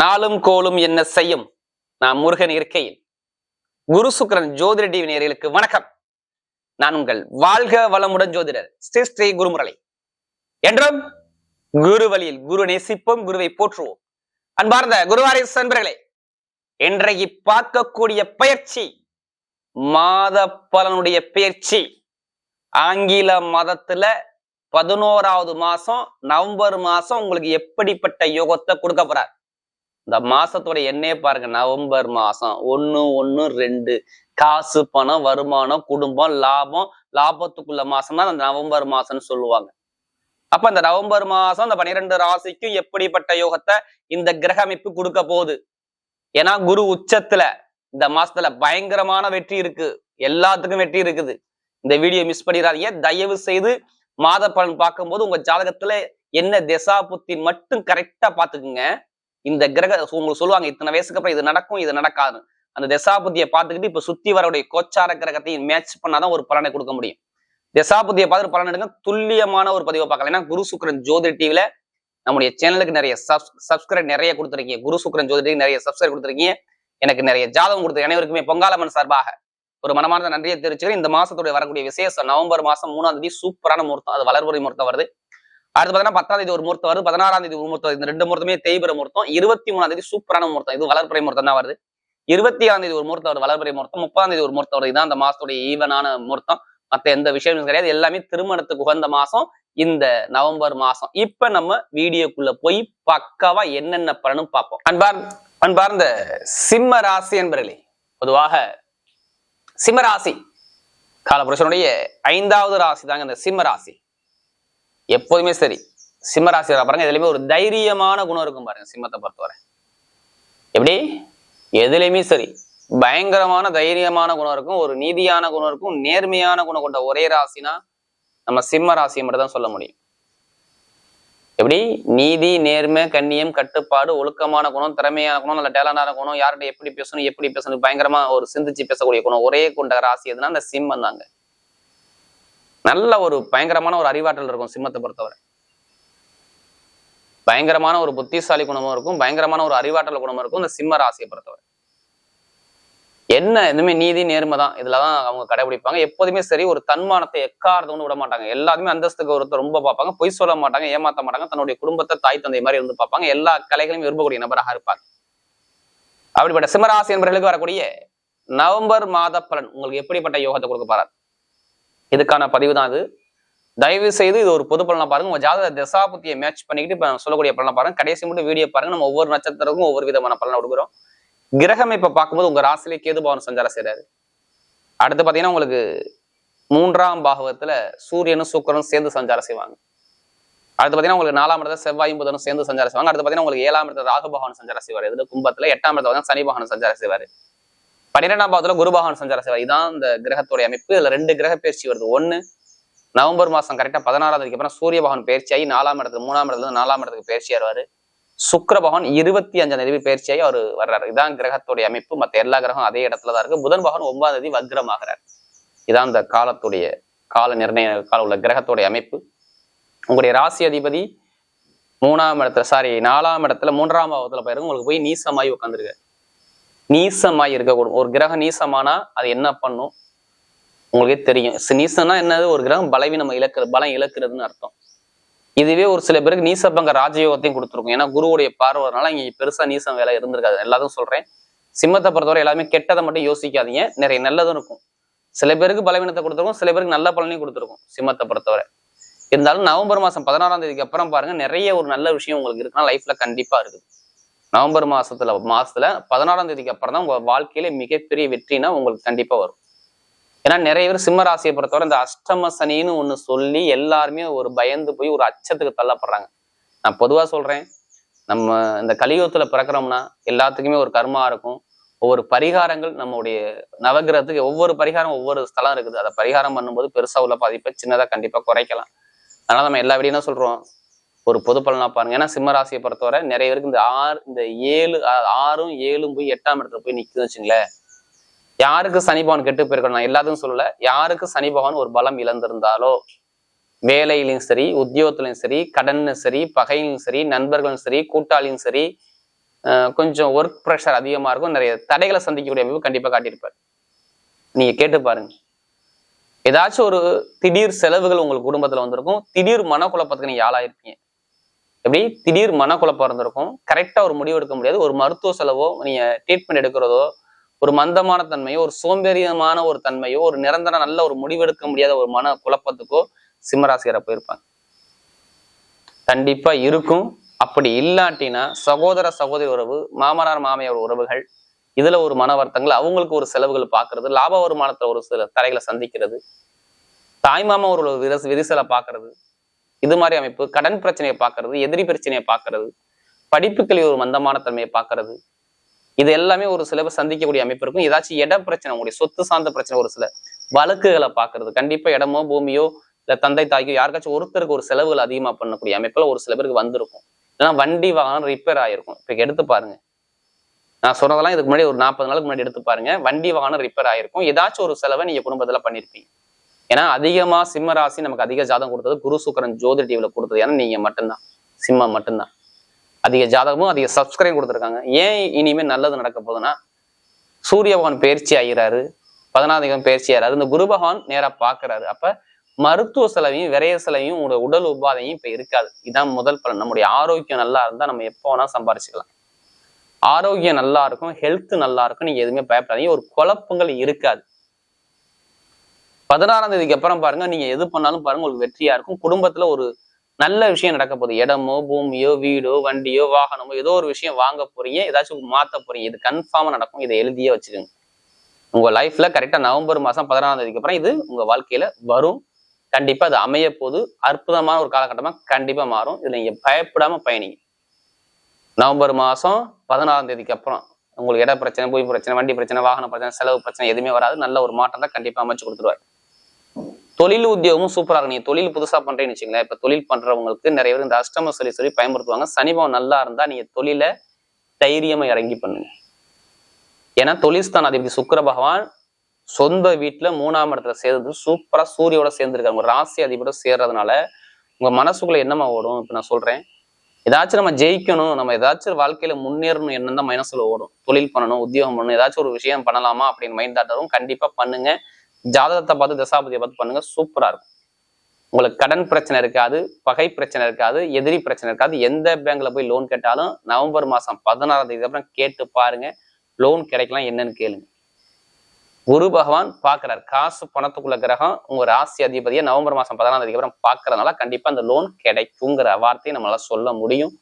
நாளும் கோலும் என்ன செய்யும்? நான் முருகன் இருக்கையில். குரு சுக்கரன் ஜோதிட டிவி நேர்களுக்கு வணக்கம். நான் உங்கள் வாழ்க வளமுடன் ஜோதிடர் ஸ்ரீ ஸ்ரீ குருமுரளி. என்றும் குரு வழியில் குரு நேசிப்போம் குருவை போற்றுவோம். அன்பார்ந்த குருவாரி நண்பர்களே இன்றைக்கு பார்க்கக்கூடிய பயிற்சி மாத பலனுடைய பயிற்சி. ஆங்கில மதத்துல பதினோராவது மாசம் நவம்பர் மாசம் உங்களுக்கு எப்படிப்பட்ட யோகத்தை கொடுக்க போறார்? இந்த மாசத்தோட எண்ணே பாருங்க நவம்பர் மாசம். ஒன்னு ஒன்னு ரெண்டு. காசு பணம் வருமானம் குடும்பம் லாபம் லாபத்துக்குள்ள மாசம் தான் அந்த நவம்பர் மாசம்னு சொல்லுவாங்க. அப்ப இந்த நவம்பர் மாசம் இந்த பன்னிரெண்டு ராசிக்கும் எப்படிப்பட்ட யோகத்தை இந்த கிரக அமைப்பு கொடுக்க போகுது? ஏன்னா குரு உச்சத்துல இந்த மாசத்துல பயங்கரமான வெற்றி இருக்கு. எல்லாத்துக்கும் வெற்றி இருக்குது. இந்த வீடியோ மிஸ் பண்ணிடாதீங்க. தயவு செய்து மாத பலன் பார்க்கும்போது உங்க ஜாதகத்துல என்ன திசா புத்தி மட்டும் கரெக்டா பாத்துக்குங்க இந்த கிரக உங்களுக்கு சொல்லுவாங்க இத்தனை வயசுக்கு அப்புறம் இது நடக்கும் இது நடக்காது அந்த தசாபுத்தியை பார்த்துக்கிட்டு இப்ப சுத்தி வரவுடைய கோச்சார கிரகத்தையும் மேட்ச் பண்ணாதான் ஒரு பலனை கொடுக்க முடியும். தசாபுத்தியை பார்த்துட்டு பலன் எடுங்க. துல்லியமான ஒரு பதிவை பார்க்கலாம். ஏன்னா குரு சுக்கரன் ஜோதி டிவில நம்முடைய சேனலுக்கு நிறைய சப் சப்ஸ்கிரைப் நிறைய கொடுத்துருக்கீங்க. குரு சுக்கரன் ஜோதி நிறைய சப்ஸ்கிரைப் கொடுத்துருக்கீங்க. எனக்கு நிறைய ஜாதகம் கொடுத்து அனைவருக்குமே பொங்காலம்மன் சார்பாக ஒரு மனமார்ந்த நன்றியை தெரிவிச்சுக்கிறேன். இந்த மாசத்துடைய வரக்கூடிய விசேஷம் நவம்பர் மாசம் மூணாம் தேதி சூப்பரான முகூர்த்தம். அது வளர்புரை முகூர்த்தம் வருது. அடுத்து பார்த்தீங்கன்னா பத்தாம் தேதி ஒரு முகூர்த்தம் வருது. பதினாறாம் தேதி ஒரு முகூர்த்தம் இந்த ரெண்டு முகூர்த்தமே தேய்பிற முகூர்த்தம். இருபத்தி மூணாம் தேதி சூப்பரான முகூர்த்தம். இது வளர்ப்புறை முகூர்த்தம் தான் வருது. இருபத்தி ஆறாம் தேதி ஒரு முகூர்த்தம் வருது. வளர்ப்புறை முகூர்த்தம். முப்பதாம் தேதி ஒரு முகூர்த்தம் வருது. இதான் அந்த மாசத்துடைய ஈவனான முகூர்த்தம். மற்ற எந்த விஷயமும் கிடையாது. எல்லாமே திருமணத்துக்கு உகந்த மாசம் இந்த நவம்பர் மாசம். இப்ப நம்ம வீடியோக்குள்ள போய் பக்காவா என்னென்ன பலனும் பார்ப்போம். அன்பார் அன்பார்ந்த சிம்ம ராசி என்பர்களே பொதுவாக சிம்ம ராசி காலபுருஷனுடைய ஐந்தாவது ராசி தாங்க இந்த சிம்ம ராசி. எப்போதுமே சரி. சிம்ம பாருங்க எதுலையுமே ஒரு தைரியமான குணம் இருக்கும் பாருங்க சிம்மத்தை பொறுத்தவரை. எப்படி? எதுலையுமே சரி. பயங்கரமான தைரியமான குணம் இருக்கும் ஒரு நீதியான குணம் இருக்கும் நேர்மையான குணம் கொண்ட ஒரே ராசினா நம்ம சிம்ம ராசியை மட்டும் தான் சொல்ல முடியும். எப்படி? நீதி நேர்மை கண்ணியம் கட்டுப்பாடு ஒழுக்கமான குணம் திறமையான குணம் நல்ல டேலண்டான குணம் யார்கிட்ட எப்படி பேசணும் எப்படி பேசணும் பயங்கரமா ஒரு சிந்திச்சு பேசக்கூடிய குணம் ஒரே கொண்ட ராசி எதுனா அந்த சிம்மம் தாங்க நல்ல ஒரு பயங்கரமான ஒரு அறிவாற்றல் இருக்கும் சிம்மத்தை பொறுத்தவரை. பயங்கரமான ஒரு புத்திசாலி குணமும் இருக்கும் பயங்கரமான ஒரு அறிவாற்றல் குணமும் இருக்கும் இந்த சிம்ம ராசியை பொறுத்தவரை. என்ன எதுவுமே நீதி நேர்மை தான். இதுலதான் அவங்க கடைபிடிப்பாங்க. எப்போதுமே சரி ஒரு தன்மானத்தை எக்காரதவனு விட மாட்டாங்க. எல்லாருமே அந்தஸ்துக்கு ஒருத்தர் ரொம்ப பார்ப்பாங்க. பொய் சொல்ல மாட்டாங்க ஏமாத்த மாட்டாங்க. தன்னுடைய குடும்பத்தை தாய் தந்தை மாதிரி இருந்து பார்ப்பாங்க. எல்லா கலைகளையும் விரும்பக்கூடிய நபராக இருப்பார் அப்படிப்பட்ட சிம்மராசி என்பவர்களுக்கு வரக்கூடிய நவம்பர் மாத பலன் உங்களுக்கு எப்படிப்பட்ட யோகத்தை கொடுக்க போறார்? இதுக்கான பதிவு தான் இது. தயவு செய்து இது ஒரு பொது பலனை பாருங்க. உங்க ஜாதக தசாபுத்தியை மேட்ச் பண்ணிக்கிட்டு இப்ப சொல்லக்கூடிய பலனை பாருங்க. கடைசி மட்டும் வீடியோ பாருங்க. நம்ம ஒவ்வொரு நட்சத்திரத்துக்கும் ஒவ்வொரு விதமான பலனை கொடுக்குறோம். கிரகம் இப்ப பார்க்கும்போது உங்க ராசிலே கேது பவன் சஞ்சாரம் செய்யறாரு அடுத்து பாத்தீங்கன்னா உங்களுக்கு மூன்றாம் பாகவத்துல சூரியனும் சுக்கரனும் சேர்ந்து சஞ்சாரம் செய்வாங்க. அடுத்து பாத்தீங்கன்னா உங்களுக்கு நாலாம் இடத்துல செவ்வாயும் புதனும் சேர்ந்து சஞ்சாரம் செய்வாங்க. அடுத்து பாத்தீங்கன்னா உங்களுக்கு ஏழாம் இடத்துல ராகு பகவான் சஞ்சாரம் செய்வார். இதுல கும்பத்துல எட்டாம் இடத்துல சனி பகவான் சஞ்சாரம் செய்வாரு. பன்னிரெண்டாம் பாவத்துல குருபகவான் சஞ்சாரம் செய்வார் இதான் இந்த கிரகத்துடைய அமைப்பு. இதுல ரெண்டு கிரக பயிற்சி வருது. ஒண்ணு நவம்பர் மாசம் கரெக்டா பதினாறாம் தேதிக்கு அப்புறம் சூரிய பகவான் பயிற்சியாகி நாலாம் இடத்துக்கு மூணாம் இடத்துல இருந்து நாலாம் இடத்துக்கு பயிற்சி வருவாரு சுக்கர பகவான் இருபத்தி அஞ்சாம் தேதி பயிற்சியாகி அவர் வர்றாரு. இதான் கிரகத்துடைய அமைப்பு. மத்த எல்லா கிரகம் அதே இடத்துல தான் இருக்கு. புதன் பகவான் ஒன்பதாம் தேதி வக்ரமாகிறார். இதான் இந்த காலத்துடைய கால நிர்ணய கால உள்ள கிரகத்துடைய அமைப்பு. உங்களுடைய ராசி அதிபதி மூணாம் இடத்துல சாரி நாலாம் இடத்துல மூன்றாம் பாவத்துல போயிருக்கு உங்களுக்கு போய் நீசமாய் உட்காந்துருக்கு நீசமாய் இருக்கக்கூடும். ஒரு கிரகம் நீசமானா அது என்ன பண்ணும்? உங்களுக்கே தெரியும். நீசம்னா என்னது? ஒரு கிரகம் பலவீனம் இழக்கிறது பலம் இழக்கிறதுன்னு அர்த்தம். இதுவே ஒரு சில பேருக்கு நீசப்பங்க ராஜயோகத்தையும் கொடுத்துருக்கும். ஏன்னா குருவுடைய பார்வைனால இங்க பெருசா நீசம் வேலை இருந்திருக்காது. எல்லாத்தையும் சொல்றேன். சிம்மத்தை பொறுத்தவரை எல்லாமே கெட்டதை மட்டும் யோசிக்காதீங்க. நிறைய நல்லதும் இருக்கும். சில பேருக்கு பலவீனத்தை கொடுத்துருக்கும். சில பேருக்கு நல்ல பலனையும் கொடுத்துருக்கும் சிம்மத்தை பொறுத்தவரை. இருந்தாலும் நவம்பர் மாசம் பதினாறாம் தேதிக்கு அப்புறம் பாருங்க நிறைய ஒரு நல்ல விஷயம் உங்களுக்கு இருக்குன்னா லைஃப்ல கண்டிப்பா இருக்குது. நவம்பர் மாசத்துல மாசத்துல பதினாறாம் தேதிக்கு அப்புறம் தான் உங்க வாழ்க்கையில மிகப்பெரிய வெற்றினா உங்களுக்கு கண்டிப்பா வரும். ஏன்னா நிறைய பேர் சிம்ம ராசியை பொறுத்தவரை இந்த அஷ்டம சனின்னு ஒண்ணு சொல்லி எல்லாருமே ஒரு பயந்து போய் ஒரு அச்சத்துக்கு தள்ளப்படுறாங்க. நான் பொதுவா சொல்றேன் நம்ம இந்த கலியுகத்துல பிறக்கிறோம்னா எல்லாத்துக்குமே ஒரு கர்மா இருக்கும். ஒவ்வொரு பரிகாரங்கள் நம்மளுடைய நவகிரகத்துக்கு ஒவ்வொரு பரிகாரம் ஒவ்வொரு ஸ்தலம் இருக்குது. அதை பரிகாரம் பண்ணும்போது பெருசா உள்ள பாதிப்பை சின்னதா கண்டிப்பா குறைக்கலாம். அதனால நம்ம எல்லா வீடியும் என்ன சொல்றோம்? ஒரு பொது பலனா பாருங்க. ஏன்னா சிம்ம ராசியை பொறுத்தவரை நிறைய பேருக்கு இந்த ஆறு இந்த ஏழு ஆறும் ஏழும் போய் எட்டாம் இடத்துல போய் நிக்குதுன்னு வச்சுங்களேன். யாருக்கு சனி பகவான் கெட்டு போயிருக்கணும் நான் எல்லாத்தையும் சொல்லல. யாருக்கு சனி பகவான் ஒரு பலம் இழந்திருந்தாலோ வேலையிலையும் சரி உத்தியோகத்திலையும் சரி கடன்னும் சரி பகையிலும் சரி நண்பர்களும் சரி கூட்டாளியும் சரி கொஞ்சம் ஒர்க் ப்ரெஷர் அதிகமாக இருக்கும். நிறைய தடைகளை சந்திக்கக்கூடிய அமைப்பு கண்டிப்பாக காட்டியிருப்பார். நீங்கள் கேட்டு பாருங்க. ஏதாச்சும் ஒரு திடீர் செலவுகள் உங்கள் குடும்பத்தில் வந்திருக்கும். திடீர் மனக்குழப்பத்துக்கு நீங்கள் ஆளாயிருப்பீங்க. எப்படி திடீர் மனக்குழப்பம் இருந்திருக்கும்? கரெக்டாக ஒரு முடிவு எடுக்க முடியாது. ஒரு மருத்துவ செலவோ நீங்கள் ட்ரீட்மெண்ட் எடுக்கிறதோ ஒரு மந்தமான தன்மையோ ஒரு சோம்பேறியமான ஒரு தன்மையோ ஒரு நிரந்தர நல்ல ஒரு முடிவெடுக்க முடியாத ஒரு மன குழப்பத்துக்கோ சிம்மராசிகரை போயிருப்பாங்க. கண்டிப்பா இருக்கும். அப்படி இல்லாட்டினா சகோதர சகோதரி உறவு மாமனார் மாமியார் உறவுகள் இதுல ஒரு மன வருத்தங்கள் அவங்களுக்கு ஒரு செலவுகள் பார்க்கறது லாப வருமானத்துல ஒரு சில தடைகளை சந்திக்கிறது தாய்மாமா ஒரு விரிசலை பார்க்கறது இது மாதிரி அமைப்பு கடன் பிரச்சனையை பார்க்கறது எதிரி பிரச்சனையை பார்க்கறது படிப்புகளில் ஒரு மந்தமான தன்மையை பார்க்கறது. இது எல்லாமே ஒரு சில சந்திக்கக்கூடிய அமைப்பு இருக்கும். ஏதாச்சும் இட பிரச்சனை உங்களுடைய சொத்து சார்ந்த பிரச்சனை ஒரு சில வழக்குகளை பார்க்கறது. கண்டிப்பா இடமோ பூமியோ இல்ல தந்தை தாய்க்கோ யாருக்காச்சும் ஒருத்தருக்கு ஒரு செலவுகள் அதிகமா பண்ணக்கூடிய அமைப்புல ஒரு சில பேருக்கு வந்திருக்கும். இல்லைன்னா வண்டி வாகனம் ரிப்பேர் ஆயிருக்கும். இப்ப எடுத்து பாருங்க. நான் சொன்னதெல்லாம் இதுக்கு முன்னாடி ஒரு நாற்பது நாளுக்கு முன்னாடி எடுத்து பாருங்க. வண்டி வாகனம் ரிப்பேர் ஆயிருக்கும். ஏதாச்சும் ஒரு செலவை நீங்க குடும்பத்துல பண்ணிருப்பீங்க. ஏன்னா அதிகமா சிம்ம ராசி நமக்கு அதிக ஜாதகம் கொடுத்தது குரு சுக்கரன் ஜோதி டிவில கொடுத்தது. ஏன்னா நீங்க மட்டும்தான். சிம்மம் மட்டும்தான். அதிக ஜாதகமும் அதிக சப்ஸ்கிரைப் கொடுத்துருக்காங்க. ஏன் இனிமேல் நல்லது நடக்க போகுதுன்னா சூரிய பகவான் பயிற்சி ஆகிறாரு. பதினாதிகம் பயிற்சி ஆகிறாரு. இந்த குரு பகவான் நேரா பாக்குறாரு அப்ப மருத்துவ செலவையும் விரைய செலவையும் உங்களோட உடல் உபாதையும் இப்ப இருக்காது. இதான் முதல் பலன். நம்முடைய ஆரோக்கியம் நல்லா இருந்தா நம்ம எப்போ வேணால் சம்பாரிச்சுக்கலாம். ஆரோக்கியம் நல்லா இருக்கும். ஹெல்த் நல்லா இருக்கும். நீங்க எதுவுமே பயப்படாதீங்க. ஒரு குழப்பங்கள் இருக்காது. பதினாறாம் தேதிக்கு அப்புறம் பாருங்க நீங்க எது பண்ணாலும் பாருங்க உங்களுக்கு வெற்றியா இருக்கும். குடும்பத்துல ஒரு நல்ல விஷயம் நடக்க போகுது. இடமோ பூமியோ வீடோ வண்டியோ வாகனமோ ஏதோ ஒரு விஷயம் வாங்க போறீங்க ஏதாச்சும் மாத்த போறீங்க. இது கன்ஃபார்மா நடக்கும். இதை எழுதியே வச்சுக்கோங்க. உங்க லைஃப்ல கரெக்டா நவம்பர் மாசம் பதினாறாம் தேதிக்கு அப்புறம் இது உங்க வாழ்க்கையில வரும். கண்டிப்பா அது அமைய போது அற்புதமான ஒரு காலகட்டமா கண்டிப்பா மாறும். இதுல நீங்க பயப்படாம பயணிங்க. நவம்பர் மாசம் பதினாறாம் தேதிக்கு அப்புறம் உங்களுக்கு இட பிரச்சனை பூமி பிரச்சனை வண்டி பிரச்சனை வாகன பிரச்சனை செலவு பிரச்சனை எதுவுமே வராது. நல்ல ஒரு மாற்றம் தான் கண்டிப்பா அமைச்சு கொடுத்துருவாரு. தொழில் உத்தியோகமும் சூப்பராக இருக்கும். நீங்க தொழில் புதுசா பண்றேன்னு வச்சுங்களேன் இப்ப தொழில் பண்றவங்களுக்கு நிறைய பேர் இந்த அஷ்டம சொல்லி சொல்லி பயன்படுத்துவாங்க. சனிபவம் நல்லா இருந்தா நீங்க தொழில தைரியமா இறங்கி பண்ணுங்க. ஏன்னா தொழில்ஸ்தான் அதிபதி சுக்கர பகவான் சொந்த வீட்டுல மூணாம் இடத்துல சேர்ந்து சூப்பரா சூரியோட சேர்ந்துருக்காங்க உங்க ராசி அதிபரோட சேர்றதுனால உங்க மனசுக்குள்ள என்னமா ஓடும்? இப்ப நான் சொல்றேன். ஏதாச்சும் நம்ம ஜெயிக்கணும். நம்ம ஏதாச்சும் வாழ்க்கையில முன்னேறணும் என்னன்னு தான் மனசுல ஓடும். தொழில் பண்ணணும் உத்தியோகம் பண்ணணும். ஏதாச்சும் ஒரு விஷயம் பண்ணலாமா அப்படின்னு மைண்ட் தாட்டரும் கண்டிப்பா பண்ணுங்க. ஜாதகத்தை பார்த்து தசாபதியை பார்த்து பண்ணுங்க சூப்பரா இருக்கும். உங்களுக்கு கடன் பிரச்சனை இருக்காது பகை பிரச்சனை இருக்காது எதிரி பிரச்சனை இருக்காது. எந்த பேங்க்ல போய் லோன் கேட்டாலும் நவம்பர் மாசம் பதினாறாம் தேதி அப்புறம் கேட்டு பாருங்க லோன் கிடைக்கலாம் என்னன்னு கேளுங்க. குரு பகவான் பாக்குறாரு காசு பணத்துக்குள்ள கிரகம் உங்க ராசி அதிபதியை நவம்பர் மாசம் பதினாறாம் தேதிக்கு அப்புறம் பாக்குறதுனால கண்டிப்பா அந்த லோன் கிடைக்குங்கிற வார்த்தையை நம்மளால சொல்ல முடியும்.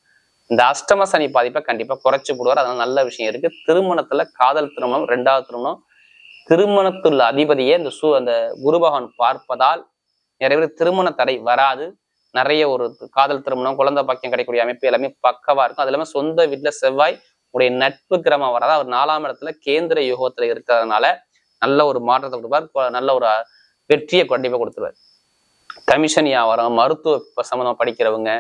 இந்த அஷ்டம சனி பாதிப்பை கண்டிப்பா குறைச்சு போடுவார். அதனால நல்ல விஷயம் இருக்கு. திருமணத்துல காதல் திருமணம் ரெண்டாவது திருமணம் திருமணத்துள்ள அதிபதியை இந்த சூ அந்த குரு பகவான் பார்ப்பதால் நிறைய பேர் திருமண தடை வராது. நிறைய ஒரு காதல் திருமணம் குழந்தை பாக்கியம் கிடைக்கக்கூடிய அமைப்பு எல்லாமே பக்கவா இருக்கும். அது இல்லாம சொந்த வீட்டுல செவ்வாய் உடைய நட்பு கிரமம் வராது அவர் நாலாம் இடத்துல கேந்திர யுகத்துல இருக்கிறதுனால நல்ல ஒரு மாற்றத்தை கொடுப்பார். நல்ல ஒரு வெற்றியை கண்டிப்பா கொடுத்துருவார். கமிஷன் வியாபாரம் மருத்துவ சம்மந்தமாக படிக்கிறவங்க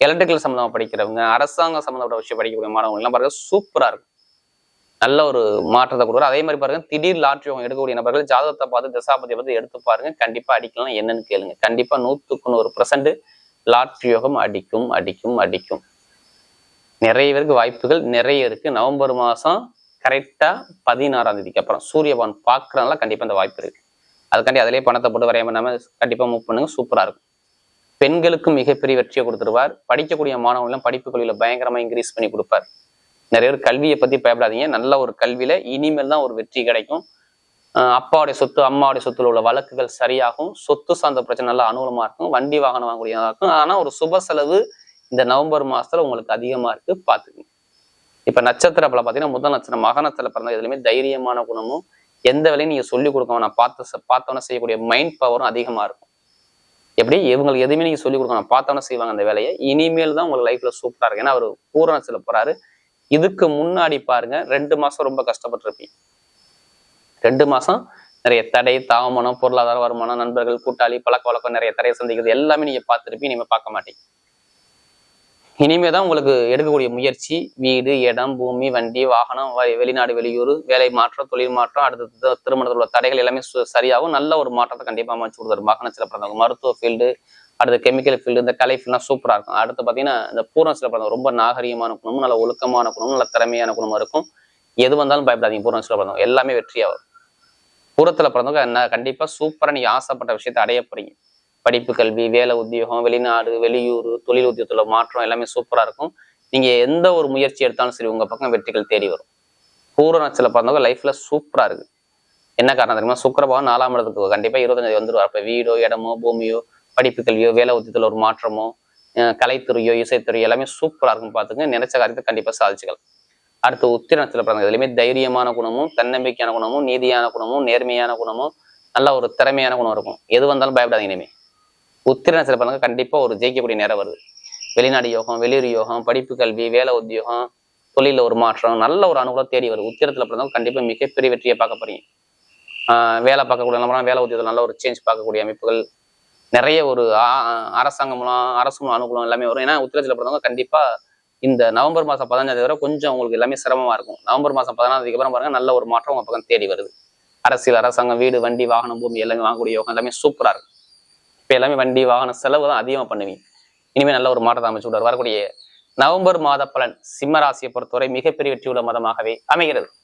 எலக்ட்ரிக்கல் சம்மந்தமா படிக்கிறவங்க அரசாங்கம் சம்மந்தப்பட்ட விஷயம் படிக்கக்கூடிய மாணவங்க எல்லாம் பாருங்க சூப்பரா இருக்கும். நல்ல ஒரு மாற்றத்தை கொடுக்குறாரு. அதே மாதிரி பாருங்க திடீர் லாட்ரி யோகம் எடுக்கக்கூடிய நபர்கள் ஜாதகத்தை பார்த்து தசாபதி பார்த்து எடுத்து பாருங்க. கண்டிப்பா அடிக்கலாம். என்னன்னு கேளுங்க. கண்டிப்பா நூத்துக்கு நூறு பர்சன்ட் லாட்ரி யோகம் அடிக்கும் அடிக்கும் அடிக்கும். நிறைய பேருக்கு வாய்ப்புகள் நிறைய இருக்கு. நவம்பர் மாசம் கரெக்டா பதினாறாம் தேதிக்கு அப்புறம் சூரியபான் பார்க்கறதுனால கண்டிப்பா இந்த வாய்ப்பு இருக்கு. அதுக்காண்டி அதிலே பணத்தை போட்டு வரைய பண்ணாம கண்டிப்பா மூவ் பண்ணுங்க. சூப்பரா இருக்கும். பெண்களுக்கும் மிகப்பெரிய வெற்றியை கொடுத்துருவார். படிக்கக்கூடிய மாணவர்களும் படிப்பு கல்வியில பயங்கரமா இன்க்ரீஸ் பண்ணி கொடுப்பார். நிறைய பேர் கல்வியை பத்தி பயப்படாதீங்க. நல்ல ஒரு கல்வியில இனிமேல் தான் ஒரு வெற்றி கிடைக்கும். ஆஹ் அப்பாவுடைய சொத்து அம்மாவுடைய சொத்துல உள்ள வழக்குகள் சரியாகும். சொத்து சார்ந்த பிரச்சனை நல்லா அனுகூலமா இருக்கும். வண்டி வாகனம் வாங்கக்கூடியதாக இருக்கும். ஆனா ஒரு சுப செலவு இந்த நவம்பர் மாசத்துல உங்களுக்கு அதிகமா இருக்கு. பாத்துக்கங்க இப்ப நட்சத்திர பல பாத்தீங்கன்னா முதல் நட்சத்திரம் மகனத்துல பிறந்த எதுலையுமே தைரியமான குணமும் எந்த வேலையும் நீங்க சொல்லி கொடுக்க நான் பார்த்து பார்த்தவன செய்யக்கூடிய மைண்ட் பவரும் அதிகமா இருக்கும். எப்படி? இவங்களுக்கு எதுவுமே நீங்க சொல்லி கொடுக்கணும் பார்த்தவன செய்வாங்க அந்த வேலையை. இனிமேல் தான் உங்களுக்கு லைஃப்ல சூப்பரா இருக்கு. ஏன்னா அவர் பூரணத்துல போறாரு. இதுக்கு முன்னாடி பாருங்க ரெண்டு மாசம் ரொம்ப கஷ்டப்பட்டிருப்பீங்க. ரெண்டு மாசம் நிறைய தடை தாமனம் பொருளாதார வருமானம் நண்பர்கள் கூட்டாளி பழக்க வழக்கம் நிறைய தடையை சந்திக்கிறது எல்லாமே நீங்க பார்த்துருப்பீங்க நீங்க பார்க்க மாட்டீங்க. இனிமே தான் உங்களுக்கு எடுக்கக்கூடிய முயற்சி வீடு இடம் பூமி வண்டி வாகனம் வ- வெளிநாடு வெளியூர் வேலை மாற்றம் தொழில் மாற்றம் அடுத்த திருமணத்தில் உள்ள தடைகள் எல்லாமே சு- சரியாகும். நல்ல ஒரு மாற்றத்தை கண்டிப்பாக அமைச்சு கொடுத்தாரு வாகனத்தில் பிறந்தவங்க மருத்துவ ஃபீல்டு அடுத்து கெமிக்கல் ஃபீல்டு இந்த கலை ஃபீல்ட்லாம் சூப்பராக இருக்கும். அடுத்து பார்த்தீங்கன்னா இந்த பூர்ணத்தில் பிறந்தவங்க ரொம்ப நாகரீகமான குணமும் நல்ல ஒழுக்கமான குணமும் நல்ல திறமையான குணமும் இருக்கும். எது வந்தாலும் பயப்படாதீங்க பூர்ணத்தில் பிறந்தவங்க எல்லாமே வெற்றியாகும் பூரத்தில் பிறந்தவங்க என்ன கண்டிப்பாக சூப்பராக நீங்கள் ஆசைப்பட்ட விஷயத்தை அடைய போறீங்க. படிப்பு கல்வி வேலை உத்தியோகம் வெளிநாடு வெளியூர் தொழில் உத்தியோகத்துல மாற்றம் எல்லாமே சூப்பரா இருக்கும். நீங்க எந்த ஒரு முயற்சி எடுத்தாலும் சரி உங்க பக்கம் வெற்றிகள் தேடி வரும். பூர்வ நட்சத்திர பிறந்தவங்க லைஃப்ல சூப்பரா இருக்கு. என்ன காரணம் தெரியுமா? சுக்கரபாவம் நாலாம் இடத்துக்கு கண்டிப்பா இருபத்தஞ்சு வந்துடுவார் அப்போ வீடோ இடமோ பூமியோ படிப்பு கல்வியோ வேலை உத்தியத்தில் ஒரு மாற்றமோ கலைத்துறையோ இசைத்துறையோ எல்லாமே சூப்பரா இருக்கும் பார்த்துங்க. நினைச்ச காரியத்தை கண்டிப்பாக சாதிச்சுக்கலாம். அடுத்து உத்திர பிறந்த பிறந்தவங்க இதுலையுமே தைரியமான குணமும் தன்னம்பிக்கையான குணமும் நீதியான குணமும் நேர்மையான குணமும் நல்ல ஒரு திறமையான குணம் இருக்கும். எது வந்தாலும் பயப்படாதீங்க இனிமே. உத்திர நட்சத்திர பிறந்தவங்க கண்டிப்பா ஒரு ஜெயிக்கக்கூடிய நேரம் வருது. வெளிநாடு யோகம் வெளியூர் யோகம் படிப்பு கல்வி வேலை உத்தியோகம் தொழில ஒரு மாற்றம் நல்ல ஒரு அனுகூலம் தேடி வருது. உத்திரத்துல பிறந்தவங்க கண்டிப்பா மிகப்பெரிய வெற்றியை பார்க்க போறீங்க. ஆஹ் வேலை பார்க்கக்கூடிய நம்ம வேலை உத்தியோகத்தில் நல்ல ஒரு சேஞ்ச் பார்க்கக்கூடிய அமைப்புகள் நிறைய ஒரு ஆ- அரசாங்கம் மூலம் அரசு மூலம் அனுகூலம் எல்லாமே வரும். ஏன்னா உத்திரத்தில் பிறந்தவங்க கண்டிப்பா இந்த நவம்பர் மாசம் பதினஞ்சாம் தேதி வரை கொஞ்சம் உங்களுக்கு எல்லாமே சிரமமா இருக்கும். நவம்பர் மாதம் பதினாறு தேதிக்கு அப்புறம் பாருங்க நல்ல ஒரு மாற்றம் உங்கள் பக்கம் தேடி வருது. அரசியல் அரசாங்கம் வீடு வண்டி வாகனம் பூமி எல்லாமே வாங்கக்கூடிய யோகம் எல்லாமே சூப்பரா இருக்கும் இப்போ எல்லாமே வண்டி வாகன செலவு தான் அதிகமா பண்ணுவீங்க. இனிமே நல்ல ஒரு மாற்றத்தை அமைச்சு விடுவார். வரக்கூடிய நவம்பர் மாத பலன் சிம்ம ராசியை பொறுத்தவரை மிகப்பெரிய வெற்றியுள்ள மாதமாகவே அமைகிறது.